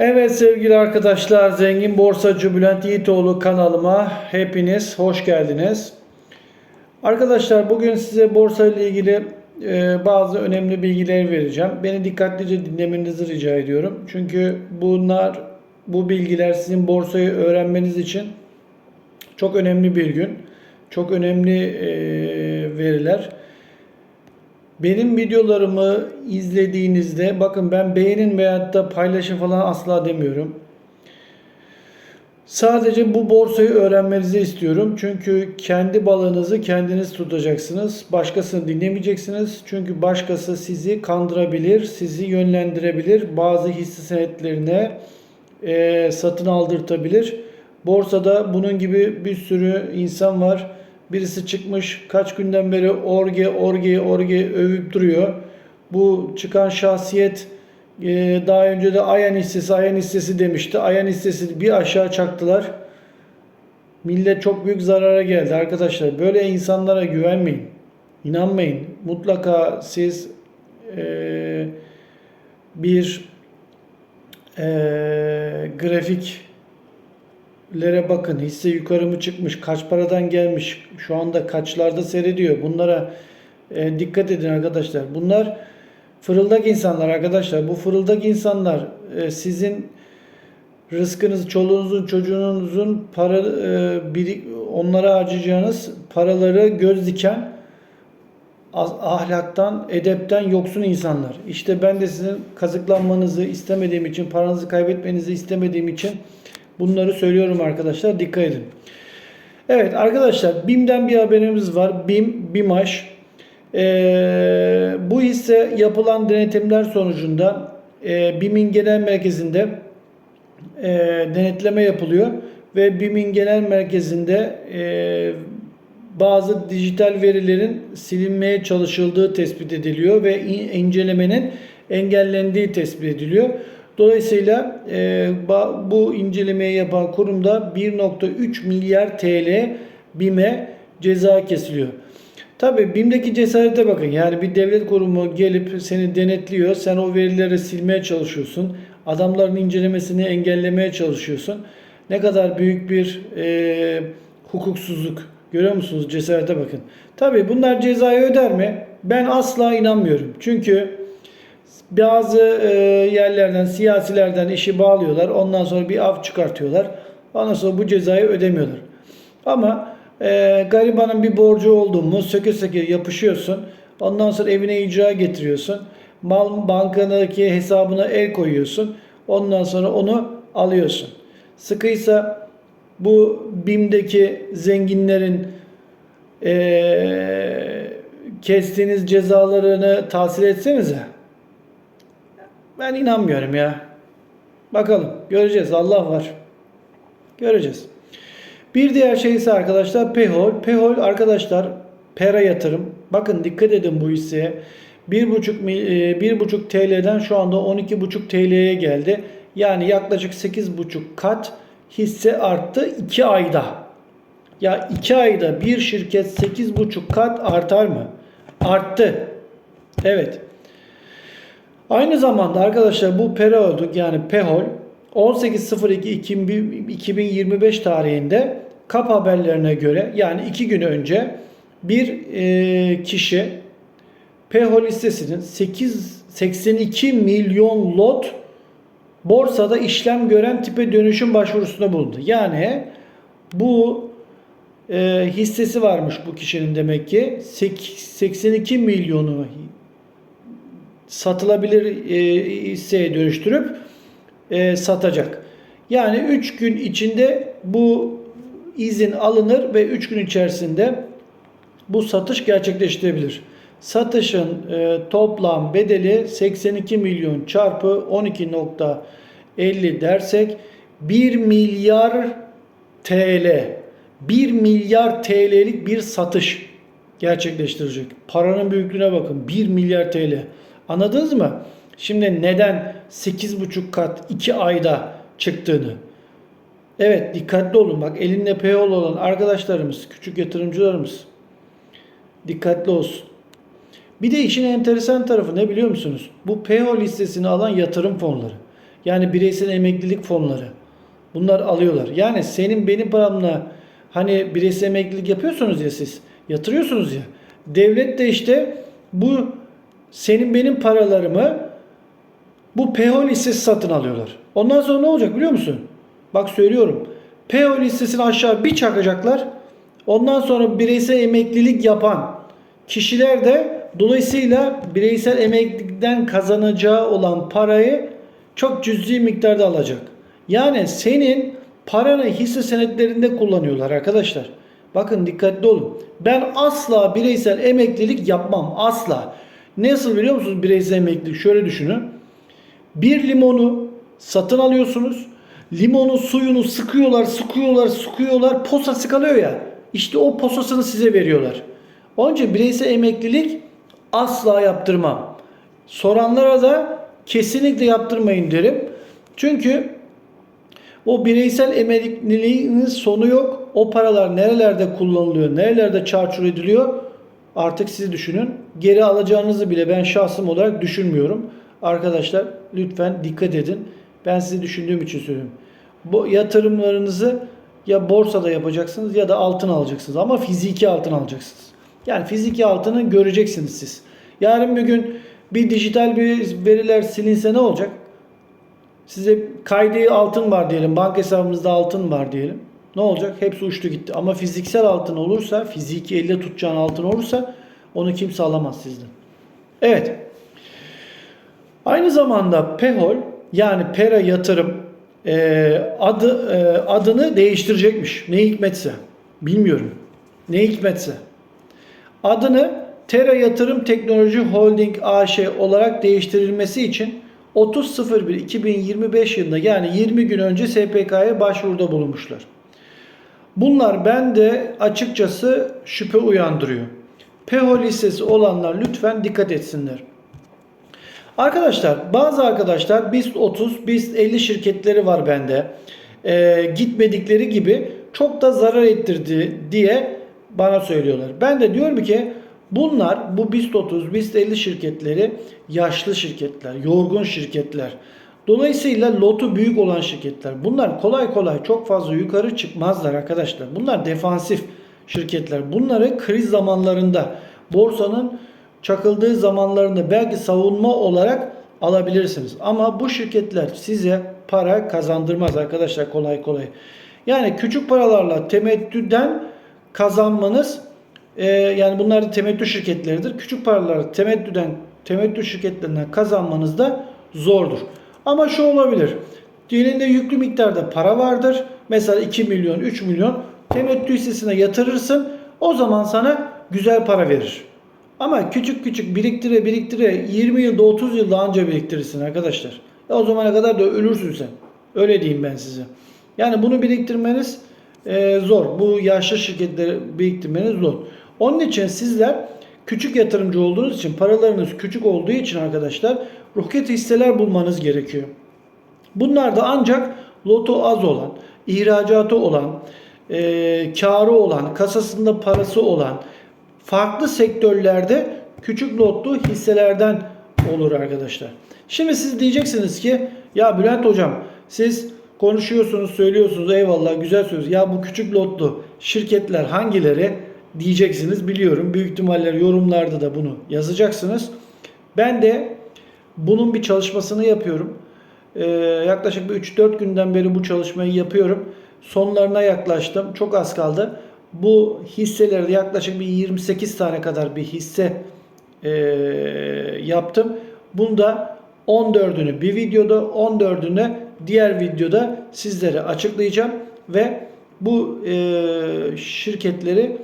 Evet sevgili arkadaşlar, Zengin Borsacı Bülent Yiğitoğlu kanalıma hepiniz hoş geldiniz. Arkadaşlar bugün size borsa ile ilgili e, bazı önemli bilgiler vereceğim. Beni dikkatlice dinlemenizi rica ediyorum. Çünkü bunlar, bu bilgiler sizin borsayı öğrenmeniz için çok önemli bir gün. Çok önemli e, veriler. Benim videolarımı izlediğinizde bakın ben beğenin veyahut da paylaşın falan asla demiyorum. Sadece bu borsayı öğrenmenizi istiyorum. Çünkü kendi balığınızı kendiniz tutacaksınız. Başkasını dinlemeyeceksiniz. Çünkü başkası sizi kandırabilir, sizi yönlendirebilir. Bazı hisse senetlerine e, satın aldırtabilir. Borsada bunun gibi bir sürü insan var. Birisi çıkmış kaç günden beri orge orge orge övüp duruyor. Bu çıkan şahsiyet e, daha önce de Ayan hissesi Ayan hissesi demişti. Ayan hissesi bir aşağı çaktılar. Millet çok büyük zarara geldi arkadaşlar. Böyle insanlara güvenmeyin. İnanmayın. Mutlaka siz e, bir e, grafik lere bakın. Hisse yukarı mı çıkmış? Kaç paradan gelmiş? Şu anda kaçlarda seyrediyor? Bunlara e, dikkat edin arkadaşlar. Bunlar fırıldak insanlar arkadaşlar. Bu fırıldak insanlar e, sizin rızkınız, çoluğunuzun, çocuğunuzun para e, biri, onlara harcayacağınız paraları göz diken ahlaktan, edepten yoksun insanlar. İşte ben de sizin kazıklanmanızı istemediğim için, paranızı kaybetmenizi istemediğim için bunları söylüyorum arkadaşlar. Dikkat edin. Evet arkadaşlar BİM'den bir haberimiz var. BİM, BİMAŞ. Ee, bu hisse yapılan denetimler sonucunda e, BİM'in genel merkezinde e, denetleme yapılıyor ve BİM'in genel merkezinde e, bazı dijital verilerin silinmeye çalışıldığı tespit ediliyor ve in- incelemenin engellendiği tespit ediliyor. Dolayısıyla e, bu incelemeyi yapan kurumda 1.3 milyar TL BİM'e ceza kesiliyor. Tabii BİM'deki cesarete bakın. Yani bir devlet kurumu gelip seni denetliyor. Sen o verileri silmeye çalışıyorsun. Adamların incelemesini engellemeye çalışıyorsun. Ne kadar büyük bir e, hukuksuzluk. Görüyor musunuz? Cesarete bakın. Tabii bunlar cezayı öder mi? Ben asla inanmıyorum. Çünkü bazı e, yerlerden, siyasilerden işi bağlıyorlar. Ondan sonra bir av çıkartıyorlar. Ondan sonra bu cezayı ödemiyorlar. Ama e, garibanın bir borcu oldu mu söke söke yapışıyorsun. Ondan sonra evine icra getiriyorsun. Mal bankadaki hesabına el koyuyorsun. Ondan sonra onu alıyorsun. Sıkıysa bu BİM'deki zenginlerin e, kestiğiniz cezalarını tahsil etsenize. Ben inanmıyorum ya. Bakalım göreceğiz. Allah var. Göreceğiz. Bir diğer şey ise arkadaşlar Pehol. Pehol arkadaşlar Pera yatırım. Bakın dikkat edin bu hisseye. 1.5 mi- e, 1.5 TL'den şu anda 12.5 TL'ye geldi. Yani yaklaşık 8.5 kat hisse arttı 2 ayda. Ya 2 ayda bir şirket 8.5 kat artar mı? Arttı. Evet. Aynı zamanda arkadaşlar bu periyodik yani PEHOL 18.02.2025 tarihinde kap haberlerine göre yani 2 gün önce bir e, kişi PEHOL listesinin 8 82 milyon lot borsada işlem gören tipe dönüşüm başvurusunda bulundu. Yani bu e, hissesi varmış bu kişinin demek ki Sek- 82 milyonu satılabilir e, hisseye dönüştürüp e, satacak. Yani 3 gün içinde bu izin alınır ve 3 gün içerisinde bu satış gerçekleştirebilir. Satışın e, toplam bedeli 82 milyon çarpı 12.50 dersek 1 milyar TL 1 milyar TL'lik bir satış gerçekleştirecek. Paranın büyüklüğüne bakın. 1 milyar TL. Anladınız mı? Şimdi neden 8,5 kat 2 ayda çıktığını. Evet dikkatli olun. Bak elinde peyol olan arkadaşlarımız, küçük yatırımcılarımız dikkatli olsun. Bir de işin enteresan tarafı ne biliyor musunuz? Bu PO listesini alan yatırım fonları. Yani bireysel emeklilik fonları. Bunlar alıyorlar. Yani senin benim paramla hani bireysel emeklilik yapıyorsunuz ya siz. Yatırıyorsunuz ya. Devlet de işte bu senin benim paralarımı bu PEO listesi satın alıyorlar. Ondan sonra ne olacak biliyor musun? Bak söylüyorum. PEO listesini aşağı bir çakacaklar. Ondan sonra bireysel emeklilik yapan kişiler de dolayısıyla bireysel emeklilikten kazanacağı olan parayı çok cüzi miktarda alacak. Yani senin paranı hisse senetlerinde kullanıyorlar arkadaşlar. Bakın dikkatli olun. Ben asla bireysel emeklilik yapmam. Asla. Nasıl biliyor musunuz bireysel emeklilik? Şöyle düşünün. Bir limonu satın alıyorsunuz. Limonun suyunu sıkıyorlar, sıkıyorlar, sıkıyorlar. Posası kalıyor ya. İşte o posasını size veriyorlar. Önce bireysel emeklilik asla yaptırmam. Soranlara da kesinlikle yaptırmayın derim. Çünkü o bireysel emekliliğin sonu yok. O paralar nerelerde kullanılıyor, nerelerde çarçur ediliyor artık siz düşünün. Geri alacağınızı bile ben şahsım olarak düşünmüyorum. Arkadaşlar lütfen dikkat edin. Ben sizi düşündüğüm için söylüyorum. Bu yatırımlarınızı ya borsada yapacaksınız ya da altın alacaksınız. Ama fiziki altın alacaksınız. Yani fiziki altını göreceksiniz siz. Yarın bir gün bir dijital bir veriler silinse ne olacak? Size kaydı altın var diyelim. Banka hesabınızda altın var diyelim. Ne olacak? Hepsi uçtu gitti. Ama fiziksel altın olursa, fiziki elle tutacağın altın olursa onu kimse alamaz sizden. Evet. Aynı zamanda PEHOL yani Pera Yatırım e, adı e, adını değiştirecekmiş. Ne hikmetse. Bilmiyorum. Ne hikmetse. Adını Tera Yatırım Teknoloji Holding AŞ olarak değiştirilmesi için 30.01.2025 yılında yani 20 gün önce SPK'ya başvuruda bulunmuşlar. Bunlar bende açıkçası şüphe uyandırıyor. PEHO listesi olanlar lütfen dikkat etsinler. Arkadaşlar bazı arkadaşlar BIST 30, BIST 50 şirketleri var bende. Ee, gitmedikleri gibi çok da zarar ettirdi diye bana söylüyorlar. Ben de diyorum ki bunlar bu BIST 30, BIST 50 şirketleri yaşlı şirketler, yorgun şirketler. Dolayısıyla lotu büyük olan şirketler. Bunlar kolay kolay çok fazla yukarı çıkmazlar arkadaşlar. Bunlar defansif şirketler. Bunları kriz zamanlarında borsanın çakıldığı zamanlarında belki savunma olarak alabilirsiniz. Ama bu şirketler size para kazandırmaz arkadaşlar kolay kolay. Yani küçük paralarla temettüden kazanmanız e, yani bunlar da temettü şirketleridir. Küçük paraları temettüden temettü şirketlerinden kazanmanız da zordur. Ama şu olabilir. Elinde yüklü miktarda para vardır. Mesela 2 milyon, 3 milyon temettü hissesine yatırırsın. O zaman sana güzel para verir. Ama küçük küçük biriktire biriktire 20 yılda 30 yılda anca biriktirirsin arkadaşlar. E o zamana kadar da ölürsün sen. Öyle diyeyim ben size. Yani bunu biriktirmeniz e, zor. Bu yaşlı şirketleri biriktirmeniz zor. Onun için sizler küçük yatırımcı olduğunuz için paralarınız küçük olduğu için arkadaşlar roket hisseler bulmanız gerekiyor. Bunlar da ancak loto az olan, ihracatı olan, e, karı olan, kasasında parası olan, farklı sektörlerde küçük lotlu hisselerden olur arkadaşlar. Şimdi siz diyeceksiniz ki ya Bülent hocam siz konuşuyorsunuz söylüyorsunuz eyvallah güzel söz. Ya bu küçük lotlu şirketler hangileri diyeceksiniz biliyorum. Büyük ihtimalle yorumlarda da bunu yazacaksınız. Ben de bunun bir çalışmasını yapıyorum. Ee, yaklaşık bir 3-4 günden beri bu çalışmayı yapıyorum. Sonlarına yaklaştım. Çok az kaldı. Bu hisselerde yaklaşık bir 28 tane kadar bir hisse e, yaptım. Bunda 14'ünü bir videoda 14'ünü diğer videoda sizlere açıklayacağım ve bu e, şirketleri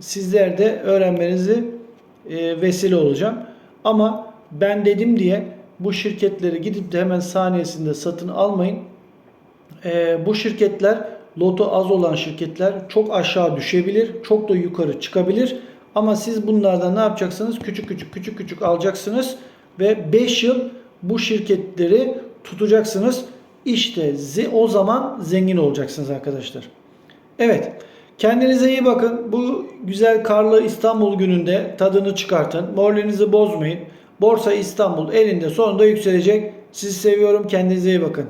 sizler de öğrenmenizi e, vesile olacağım. Ama ben dedim diye bu şirketleri gidip de hemen saniyesinde satın almayın. E, bu şirketler loto az olan şirketler çok aşağı düşebilir, çok da yukarı çıkabilir. Ama siz bunlardan ne yapacaksınız? Küçük küçük küçük küçük alacaksınız ve 5 yıl bu şirketleri tutacaksınız. İşte o zaman zengin olacaksınız arkadaşlar. Evet. Kendinize iyi bakın. Bu güzel karlı İstanbul gününde tadını çıkartın. Moralinizi bozmayın. Borsa İstanbul elinde sonunda yükselecek. Sizi seviyorum. Kendinize iyi bakın.